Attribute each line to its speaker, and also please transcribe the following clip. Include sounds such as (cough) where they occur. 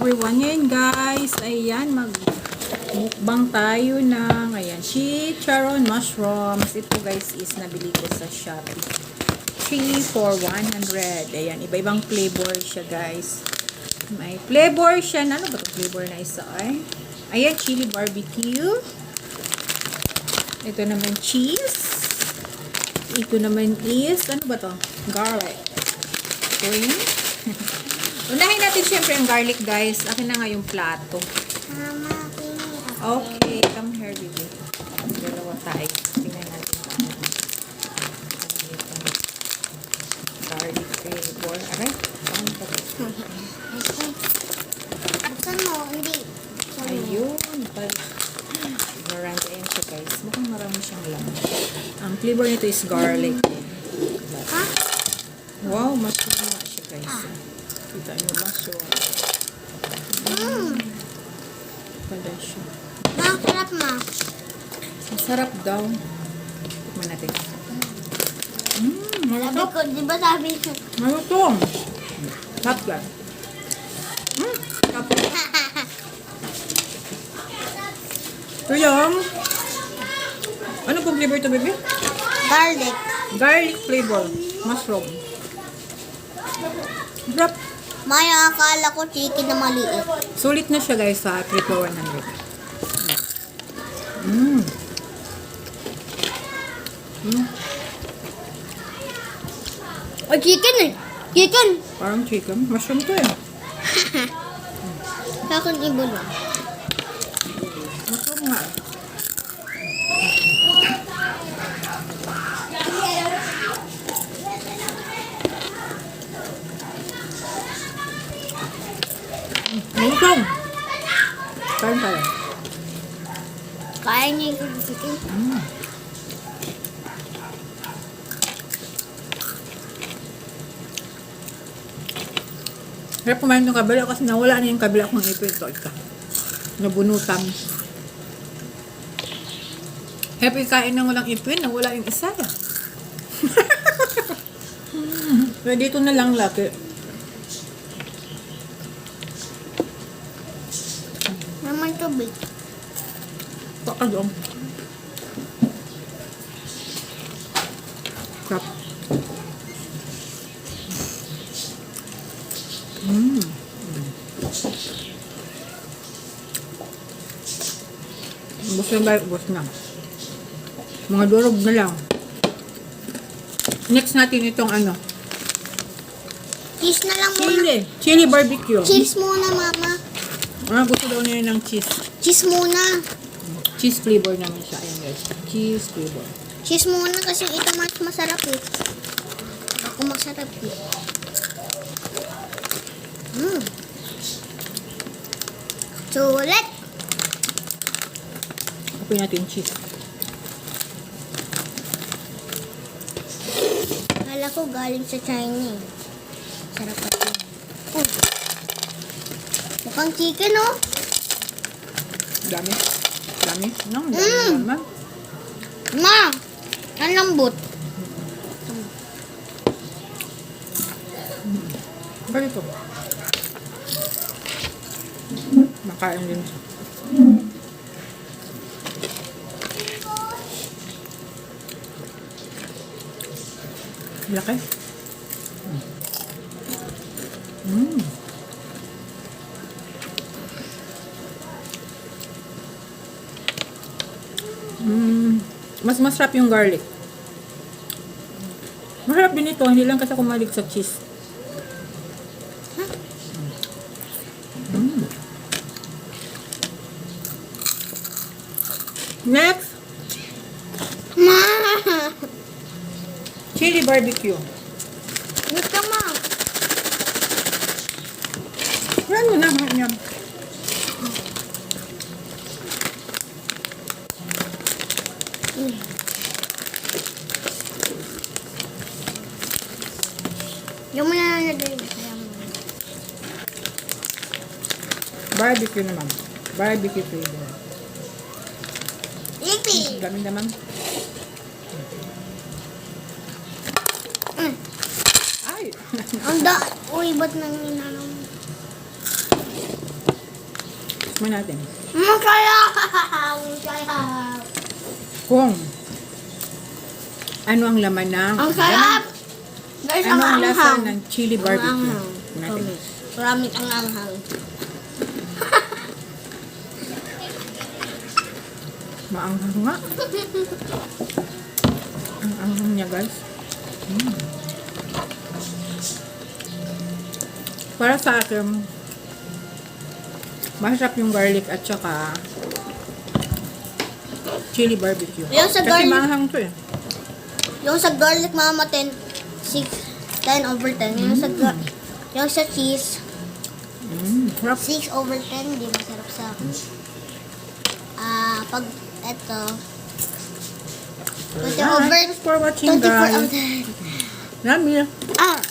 Speaker 1: everyone. Ngayon guys, ayan, mag mukbang tayo ng, ayan, chicharon mushrooms. Ito guys is nabili ko sa Shopee. 3 for 100. Ayan, iba-ibang flavor siya guys. May flavor siya. Ano ba itong flavor na isa ay? Ayan, chili barbecue. Ito naman cheese. Ito naman is, ano ba to? Garlic. Cream. (laughs) Unahin natin syempre ang garlic guys. Akin na nga yung plato.
Speaker 2: Mama.
Speaker 1: Okay, come here, baby. Dalawa tayo. Tingnan natin Garlic flavor. Aray, saan pa to?
Speaker 2: Buksan mo, hindi.
Speaker 1: Ayun. Ignorant ayan siya guys. Mukhang marami siyang laman. Ang flavor nito is garlic.
Speaker 2: Ha?
Speaker 1: Wow, mushroom nga siya guys. Kita niyo mushroom.
Speaker 2: Mm.
Speaker 1: Pala siya.
Speaker 2: Masarap ma.
Speaker 1: Masarap daw. Tikman natin. Mmm,
Speaker 2: Sabi ko, di ba sabi ko?
Speaker 1: Malutong. Sarap yan. Mmm, tapos. Ito yung... Ano pong flavor ito, baby?
Speaker 2: Garlic.
Speaker 1: Garlic flavor. Mushroom. Sarap.
Speaker 2: Maya, akala ko chicken na maliit.
Speaker 1: Sulit na siya guys sa 3 for 100. Mmm. Mm.
Speaker 2: O, chicken eh. Chicken.
Speaker 1: Parang chicken. Mushroom to eh. (laughs)
Speaker 2: Sa akin ibo lang.
Speaker 1: Mushroom nga. Mushroom. Kain tayo.
Speaker 2: Kaya niya yung chicken.
Speaker 1: Mm. Kaya kumain ng kabila kasi nawala na yung kabila kong ipin. Ito, ito. Nabunutan. Happy kain ng walang ipin, nawala yung isa. (laughs) Kaya dito na lang laki.
Speaker 2: Naman tubig.
Speaker 1: Baka doon. Crap. Mmm. Ubus na ba? Ubus na. Mga durog na lang. Next natin itong ano.
Speaker 2: Cheese na lang muna.
Speaker 1: Chili. Chili barbecue.
Speaker 2: Cheese muna, mama.
Speaker 1: Ah, gusto daw niya ng cheese.
Speaker 2: Cheese muna.
Speaker 1: Cheese flavor naman siya. Ayan guys. Cheese flavor.
Speaker 2: Cheese muna kasi ito mas masarap eh. Ako masarap eh. Mm. Sulit.
Speaker 1: Apoy natin cheese.
Speaker 2: Kala ko galing sa China eh. Sarap pa. Mukhang chicken oh.
Speaker 1: Dami. Dami. No, dami
Speaker 2: Mm.
Speaker 1: naman.
Speaker 2: Ma! Ang lambot.
Speaker 1: Ganito. Makain din. Laki. Mm. Mm. Mas masarap yung garlic. Masarap din ito, hindi lang kasi ako malig sa cheese. Mm. Next,
Speaker 2: Ma!
Speaker 1: chili barbecue.
Speaker 2: Wait ka ma.
Speaker 1: Yan mo na, yan.
Speaker 2: Yung mo na nalagay. Ayan mo.
Speaker 1: Barbecue naman. Barbecue flavor.
Speaker 2: Ipi!
Speaker 1: Dami naman.
Speaker 2: Mm.
Speaker 1: Ay! (laughs)
Speaker 2: Ang da... Uy, ba't nang inanong?
Speaker 1: Tikman natin.
Speaker 2: Masaya! (laughs) Masaya!
Speaker 1: Kung ano ang laman ng...
Speaker 2: Ang sarap! Guys,
Speaker 1: Ano ang lasa
Speaker 2: anghang.
Speaker 1: ng chili barbecue?
Speaker 2: Ang
Speaker 1: natin.
Speaker 2: anghang. Maraming ang anghang. (laughs)
Speaker 1: Maanghang nga. Ang anghang niya, guys. Mm. Para sa akin, masarap yung garlic at saka chili barbecue.
Speaker 2: Yung sa
Speaker 1: Kasi
Speaker 2: garlic-
Speaker 1: maanghang to eh.
Speaker 2: Yung sa garlic mama 10, 6, 10 over 10. Yung sa yung sa cheese,
Speaker 1: Mm, sarap.
Speaker 2: 6 over 10, di masarap sa Ah, pag eto 20
Speaker 1: Alright,
Speaker 2: over
Speaker 1: thanks for watching
Speaker 2: 24
Speaker 1: guys.
Speaker 2: over 10.
Speaker 1: Love you.
Speaker 2: Ah,